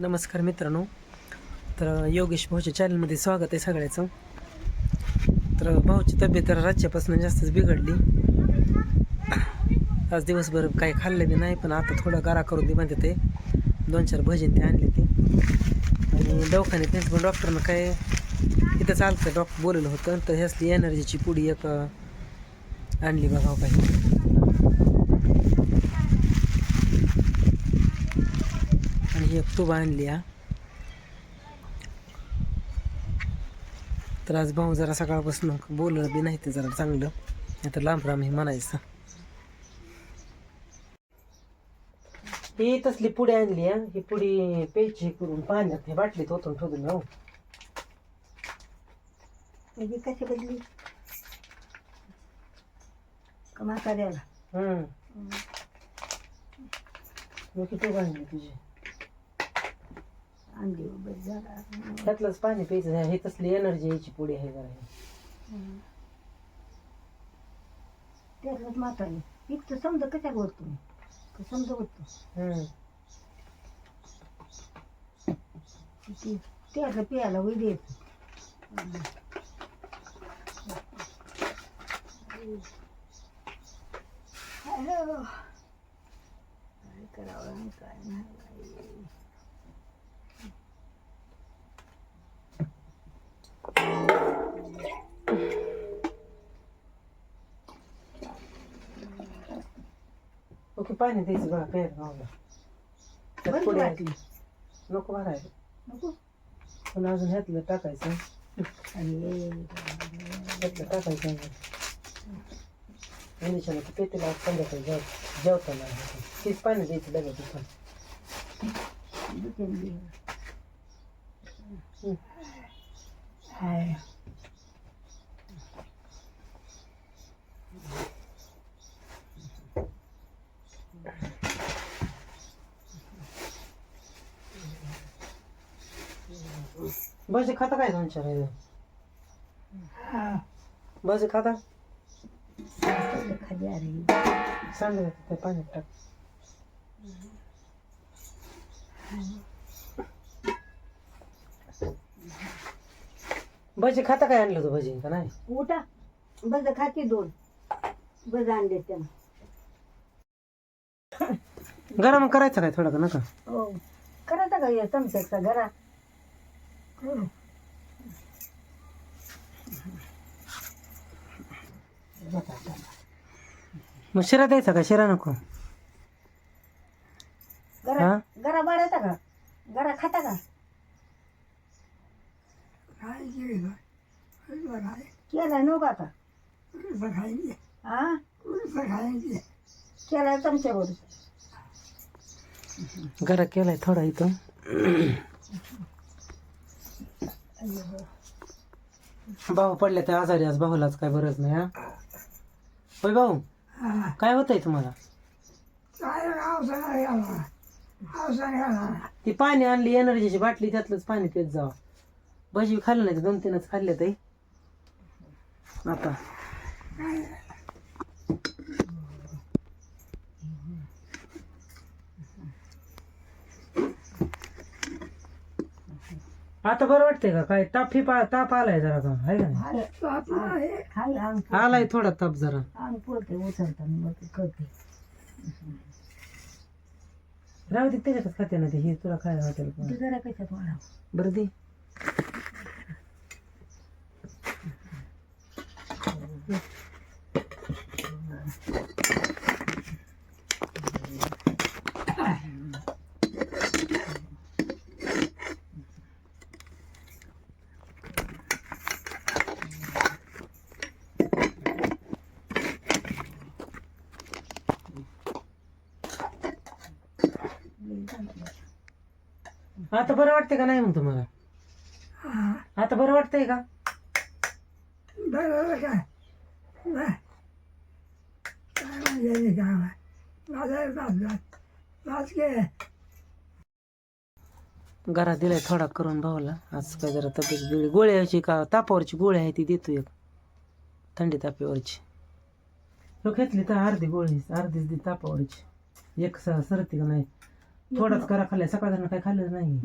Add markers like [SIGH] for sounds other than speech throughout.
नमस्कार मित्रांनो. तर योगेश भाऊच्या चॅनलमध्ये स्वागत आहे सगळ्याचं. तर भाऊची तब्येत तर रातच्यापासून जास्तच बिघडली. आज दिवसभर काही खाल्लं बी नाही पण आता थोडं गारा करून दे म्हणते ते. दोन चार भजन ते आणले ते. आणि दवाखान्यात त्यांचं पण डॉक्टरनं काय इथं चालतं डॉक्टर बोललं होतं. तर ह्यासली एनर्जीची पुडी एक आणली बघा हो काही आणि ही एक आणली हा. तर आज भाऊ जरा सकाळपासून बोललं बी नाही ते जरा चांगलं. नाही तर लांब राम हे म्हणायचं. ही तसली पुडी आणली हा. ही पुडी प्यायची करून पाण्यात हे बाटलीत ओतून ठेवून हो. म्हणजे कशी बदली? करायला हम्म. किती आणली तुझी? अंडी बस झाला त्यातलंच पाणी प्यायचं. हे तसली एनर्जी यायची पुडी आहे जरा. हे. त्यातलंच म्हातारी. इतकं समजा कशा बोलतो मी? समजा बोलतो त्यातलं प्यायला वै द्यायचं हॅलो. काय करावं काय नाही. ओके पाणी द्यायचं बघा भाऊला त्यात. वाटली नको भरायला नको पण अजून ह्यातलं टाकायचं अरे ह्यातलं टाकायचं इंजेक्शन पेटीला संध्याकाळी जेव जेवताना तीच पाणी द्यायचं डब्यात पण भाजी खाता काय दोन चार आहे हा. भाजी खाता? खाली आली. सांग त्या पाण्यात टाक. भाजी खाता काय आणलं तू भाजी? का नाही? उठा. बज खाते दोन. बज आणले त्यानं. गरम करायचं काय थोडं का नका? हो. करायचा का या चमच्याचा घरा करू. मग शिरा द्यायचा का? शिरा नको. घरा हा? घरा बाळायचा का? घरा खाता का? केलाय नव्हता का हा? केलाय चमच्यावर गरा केलाय थोडा इथं भाऊ पडल्या त्या आजारी आज भाऊलाच काय बरंच नाही हा? होय भाऊ? काय होतंय तुम्हाला? ती पाणी आणली एनर्जीची बाटली त्यातलंच पाणी पेत जावं. भजी खाल्लं नाही तर दोन तीनच खाल्ले ते आता. आता बरं वाटतंय का? काय ताप फी पा ताप आलाय जरा का आहे का नाही? हाय अंग आलाय थोडा ताप जरा. अंग पुरते उचलताना मग कळते राहू दे त्याच्यातच खाते ना ते ही तुला काय वाढावं. बरं दे. आता बरं वाटतंय का नाही मग तुम्हाला? आता बरं वाटतंय का? घरात दिलाय थोडा करून भाऊला. आज काय जरा तब्येत बिळी गोळ्याची का? तापावरची गोळी आहे ती देतो एक. थंडी तापेवरची. तो घेतली तर अर्धी गोळी अर्धीच दी तापावरची. एक स- सरती का नाही? थोडाच करा खाल्लाय सकाळ काय खाल्लं नाही.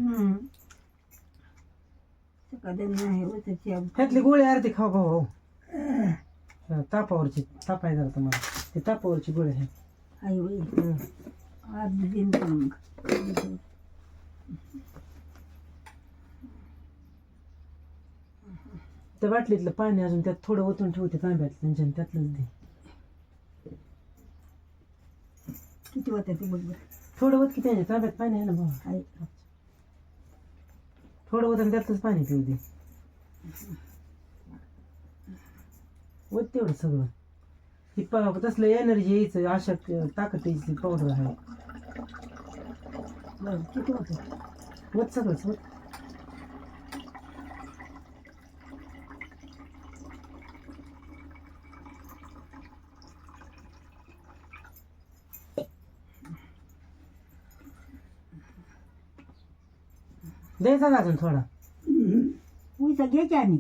ह्यातली गोळी अर्धी खाऊ भाऊ हो तापावरची ताप आहे जरा तुम्हाला ती तापावरची गोळी आहे. आई दिन मग. त्या बाटलीतलं पाणी अजून त्यात थोडं ओतून ठेवते तांब्यात त्यांच्या त्यातलंच दे. किती होत्या ते बघ बरं. थोडं ओत की त्यांच्या तांब्यात पाणी आहे ना भाऊ? आई थोडं आणि त्यातलंच पाणी पिऊ दे. ओत तेवढं सगळं. ही पा तसलं एनर्जी यायचं अशा ताकद यायची पावडर आहे. बरं किती होतं? ओत सगळंच द्यायचा का अजून थोडा. उईचा घ्यायच्या आणि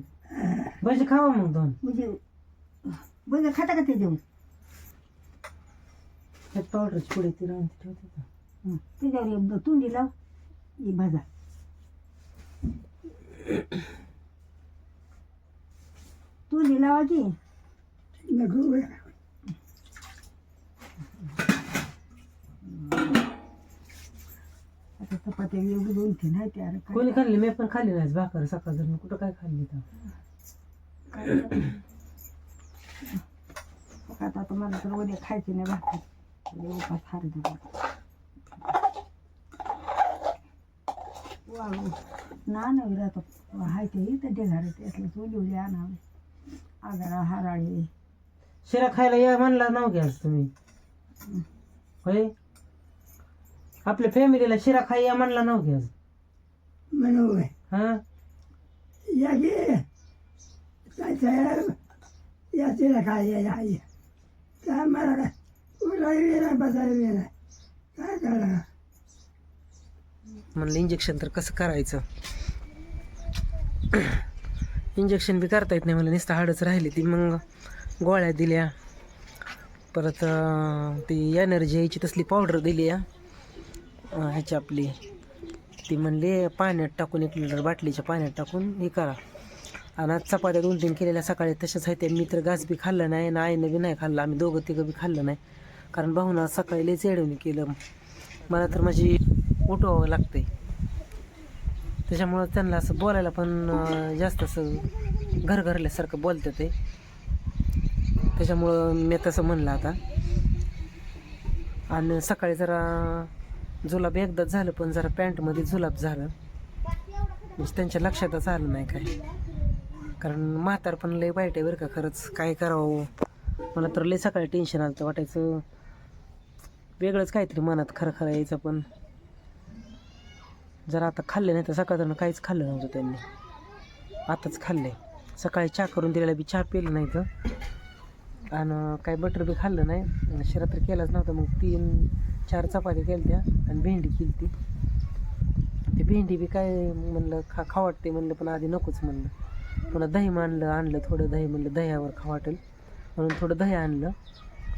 भजी खावा मग दोन. म्हणजे बघ खाता का ते देऊन? त्यात पावडरची पुढे ती राहून ती ठेवते का? हं. त्याच्यावर एक तुंडी लाव ही भाजा. तुंडी लावा की. आता चपात्या एवढी दोन तीन आहे त्या कोणी खाल्ली? मी पण खाल्ली नाही भाकर सकाळ जर कुठं काय खाल्ली तर? [COUGHS] आता आता मला तर उद्या खायची नाही भाकर. उद्या उपास हार ना नव्हे राहतो. हाय ते इथं ढेगारे त्यातलं चोली उली आणावे. आगारा हाराळे. शिरा खायला या म्हणला नाव घ्या आज तुम्ही. होय? आपल्या फॅमिलीला शिरा खाय या म्हणला नाव घ्या आज. म्हणून हा? या गे याचे काय या मला काय? वेळा काय करा? म्हणलं इंजेक्शन तर कसं करायचं? इंजेक्शन बी करता येत नाही मला नुसतं हाडच राहिली ती. मग गोळ्या दिल्या. परत अं, ती एनर्जी यायची तसली पावडर दिली अं, ह्याची आपली ती म्हणली पाण्यात टाकून एक लिटर बाटलीच्या पाण्यात टाकून हे करा. आणि आज चपात्या दोन तीन केलेल्या सकाळी तशाच आहे त्या मी तर घास बी खाल्लं नाही ना आईनं बी नाही खाल्लं. आम्ही दोघं तिघं बी खाल्लं नाही. कारण भाऊनं सकाळी लई चेडवणी केलं. मला तर माझी उठवावं लागतंय. त्याच्यामुळं त्यांना असं बोलायला पण जास्त असं घरघरल्यासारखं बोलतं ते. त्याच्यामुळं मी तसं म्हणलं आता. आणि सकाळी जरा जुलाब एकदाच झालं पण जरा पॅन्टमध्ये जुलाब झालं. म्हणजे त्यांच्या लक्षातच आलं नाही काय. कारण म्हातार पण लय वाईट आहे बरं का खरंच काय करावं. मला तर लय सकाळी टेन्शन आलं तर वाटायचं. वेगळंच काहीतरी मनात खरं खरं यायचं पण. जरा आता खाल्लं नाही तर सकाळचं काहीच खाल्लं नव्हतं त्यांनी. आताच खाल्ले सकाळी चहा करून दिलेला बी चहा पिलं नाही तर. आणि काय बटर बी खाल्लं नाही. आणि शिरा तर केलाच नव्हता मग तीन चार चपाती केल्या त्या आणि भेंडी केली ती ते भेंडी बी काय म्हणलं खा खावाटते म्हणलं पण आधी नकोच म्हणलं. पुन्हा दही मानलं आणलं थोडं दही म्हणलं दह्यावर खावाटेल म्हणून थोडं दही आणलं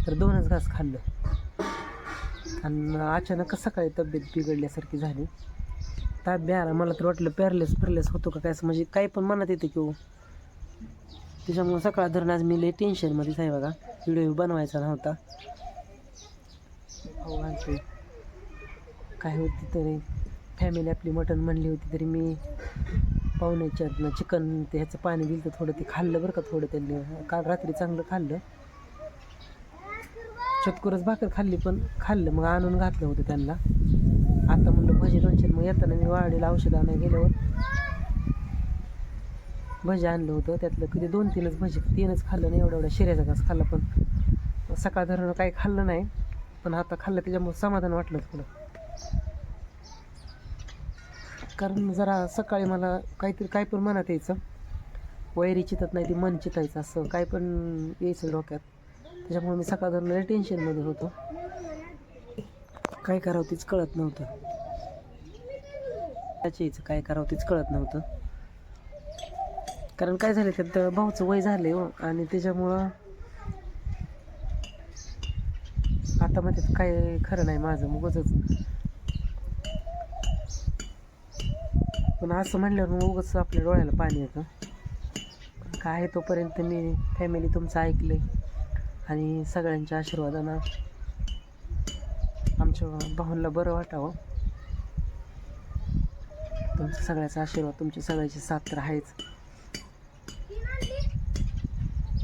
तर दोनच घास खाल्लं. आणि अचानक सकाळी तब्येत बिघडल्यासारखी झाली. ताप बी आला. मला तर वाटलं पॅरलेस फिरलेस होतो का काय म्हणजे काही पण मनात येते की हो सकाळ धरून आज मी लई टेन्शनमध्येच आहे बघा. व्हिडिओ बनवायचा नव्हता. हो घालतो काय होती तरी फॅमिली आपली मटण म्हणली होती तरी मी पाहुण्याच्या चिकन ते ह्याचं पाणी दिलं तर थोडं ते खाल्लं बरं का थोडं त्यांनी. काल रात्री चांगलं खाल्लं. चतकुरच भाकर खाल्ली पण खाल्लं मग आणून घातलं होतं त्यांना. आता म्हणलं भजी दोनशे मग येताना मी वाडीला औषध आणायला गेल्यावर भजी आणलं होतं त्यातलं कधी दोन तीनच भजी तीनच खाल्लं नाही एवढा एवढा शिऱ्याचा घास खाल्ला पण. सकाळ धरण काही खाल्लं नाही. पण आता खाल्लं त्याच्यामुळे समाधान वाटलं थोडं. कारण जरा सकाळी मला काहीतरी काय पण मनात यायचं. वैरी चितत नाही ती मन चितायचं असं. काय पण यायचं डोक्यात. त्याच्यामुळे मी सकाळ टेन्शनमध्ये होतो. काय करावं तीच कळत नव्हतं. त्याच्या यायचं काय करावं तीच कळत नव्हतं. कारण काय झालं त्यात भाऊचं वय झालंय हो. आणि त्याच्यामुळं आता मध्ये काय खरं नाही माझं मग पण असं म्हणल्यावर मग उगाच आपल्या डोळ्याला पाणी येतं. काय आहे तोपर्यंत मी फॅमिली तुमचं ऐकले आणि सगळ्यांच्या आशीर्वादानं आमच्या भाऊंला बरं वाटावं. तुमचा सगळ्याचा आशीर्वाद तुमची सगळ्याची साथ तर आहेच.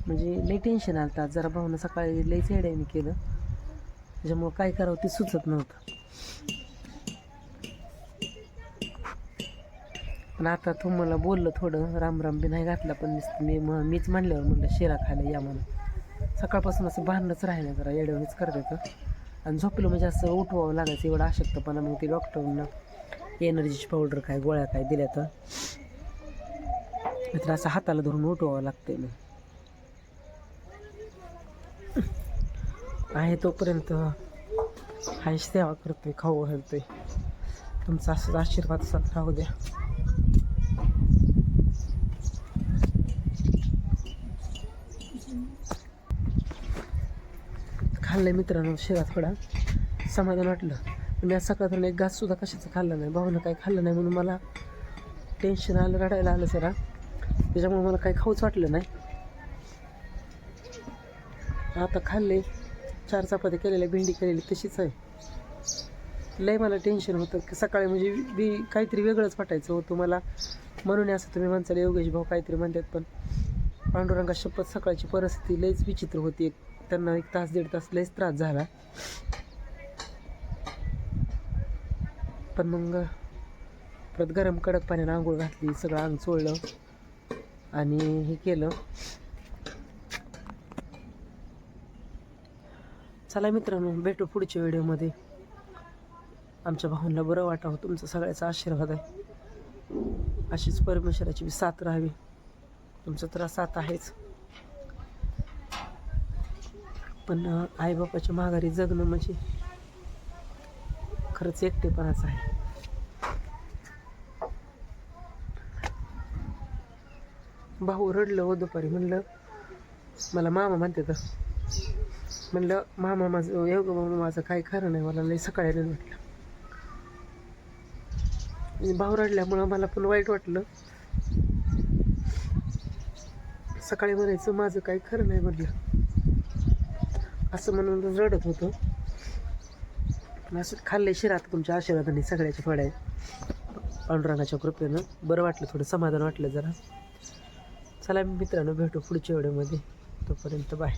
म्हणजे लई टेन्शन आलं जरा भाऊनं सकाळी लईच चेड्याने केलं. त्याच्यामुळं काय करावं ते सुचत नव्हतं. पण आता तुम्हाला बोललं थोडं राम राम बी नाही घातला पण मी मीच म्हणल्यावर म्हणलं शिरा खायला या म्हणून. सकाळपासून असं भांडणंच राहिलं जरा येड्यावणीच करत तर आणि झोपलं म्हणजे असं उठवावं लागायचं एवढं अशक्तपणा मग ते डॉक्टरनं एनर्जीची पावडर काय गोळ्या काय दिल्या तर. तर असं हाताला धरून उठवावं लागतंय मग आहे तोपर्यंत हाय सेवा करतोय खाऊ घालतोय. तुमचा असंच आशीर्वाद साथ राहू द्या. खाल्लंय मित्रांनो शिरा थोडा समाधान वाटलं. मी आज सकाळपर्यंत एक घास सुद्धा कशाचं खाल्लं नाही. भाऊनं काही खाल्लं नाही म्हणून मला टेन्शन आलं रडायला आलं जरा. त्याच्यामुळे मला काही खाऊच वाटलं नाही. आता खाल्ले चार चपात्या केलेल्या भेंडी केलेली तशीच आहे. लय मला टेन्शन होतं की सकाळी म्हणजे बी काहीतरी वेगळंच वाटायचं होतं मला म्हणून असं तुम्ही म्हणसाल योगेश भाऊ काहीतरी म्हणतात पण पांडुरंगा शपथ सकाळची परिस्थिती लयच विचित्र होती. एक त्यांना एक तास दीड तास लयच त्रास झाला. पण मग परत गरम कडक पाण्यानं आंघोळ घातली सगळं अंग चोळलं. आणि हे केलं. चला मित्रांनो भेटू पुढच्या व्हिडिओमध्ये. आमच्या भाऊंना बरं वाटावं तुमचा सगळ्याचा आशीर्वाद आहे. अशीच परमेश्वराची बी साथ राहावी. तुमचा तर साथ आहेच. पण आईबापाच्या माघारी जगणं म्हणजे खरंच एकटेपणाच आहे. भाऊ रडलं हो दुपारी म्हणलं मला मामा म्हणते तर म्हणलं मामा माझं योग मामा माझं काही खरं नाही मला लई सकाळी वाटलं. आणि भाऊ रडल्यामुळं मला पण वाईट वाटलं. सकाळी म्हणायचं माझं काही खरं नाही म्हटलं. असं म्हणून रडत होतं. पण असं खाल्ले शिरात तुमच्या आशीर्वादाने सगळ्याच्या फळ्या पांडुरंगाच्या कृपेनं. बरं वाटलं थोडं समाधान वाटलं जरा. चला मित्रांनो भेटू पुढच्या वेळेमध्ये तोपर्यंत बाय.